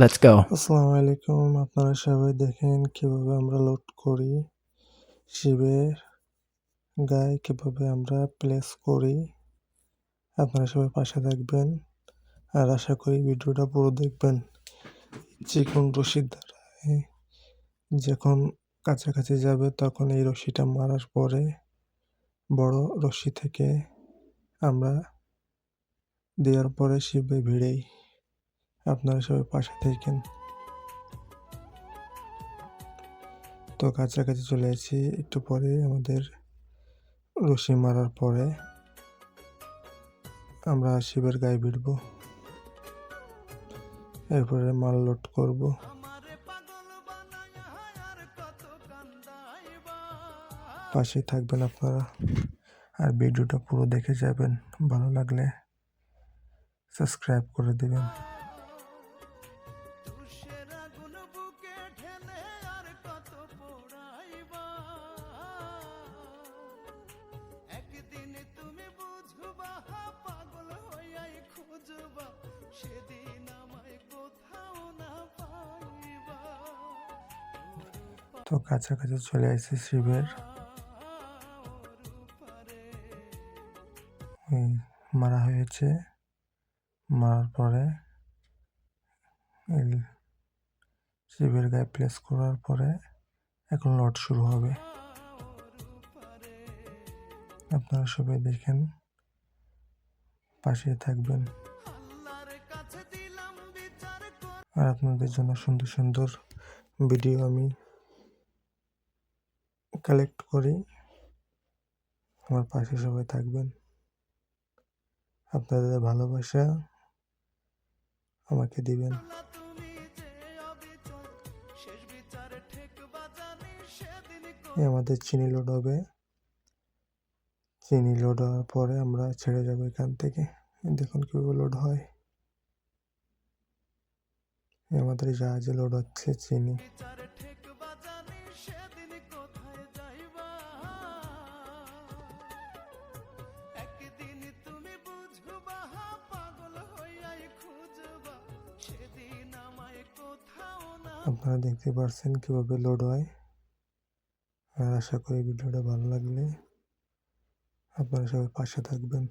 Let's go. আসসালামু আলাইকুম। আপনারা সবাই দেখেন কীভাবে আমরা লোড করি শিবের গায়ে কীভাবে আমরা প্লেস করি। আপনারা সবাই পাশে থাকবেন আর আশা করি ভিডিওটা পুরো দেখবেন। চিকন রশির দ্বারা যখন কাছাকাছি যাবে, তখন এই রশিটা মারার পরে বড় রশি থেকে আমরা দেওয়ার পরে শিবে ভিড়েই। আপনারা সবাই পাশে থাকেন। তো কাছাকাছি চলে আসি একটু পরে আমাদের রশি মারার পরে আমরা শিবের গায়ে ভিড়ব। এরপরে মাল লোড করব। পাশে থাকবেন আপনারা। আর ভিডিওটা পুরো দেখে যাবেন ভালো লাগলে সাবস্ক্রাইব করে দেবেন। আগুন বুকে ঢেলে আর কত পোড়াইবা। একদিন তুমি বুঝবা পাগল হইয়াই খুঁজবা, সেদিন আমায় কোথাও না পাইবা। তো কাছাকাছি চলে আসি শিবের। মারা হয়েছে, মারার পরে এই গায়ে প্লেস করার পরে এখন লট শুরু হবে। আপনারা সবাই দেখেন পাশে থাকবেন। আর আপনাদের জন্য সুন্দর সুন্দর ভিডিও আমি কালেক্ট করি। আমার পাশে সবাই থাকবেন। আপনাদের ভালোবাসা আমাকে দিবেন। আমাদের চিনি লোড হবে। চিনি লোড হওয়ার পরে আমরা ছেড়ে যাব এখান থেকে। দেখুন কীভাবে লোড হয়। আমাদের জাহাজে লোড হচ্ছে চিনি। আপনারা দেখতে পারছেন কীভাবে লোড হয়। আর আশা করি ভিডিওটা ভালো লাগলে আপনারা সবাই পাশে থাকবেন।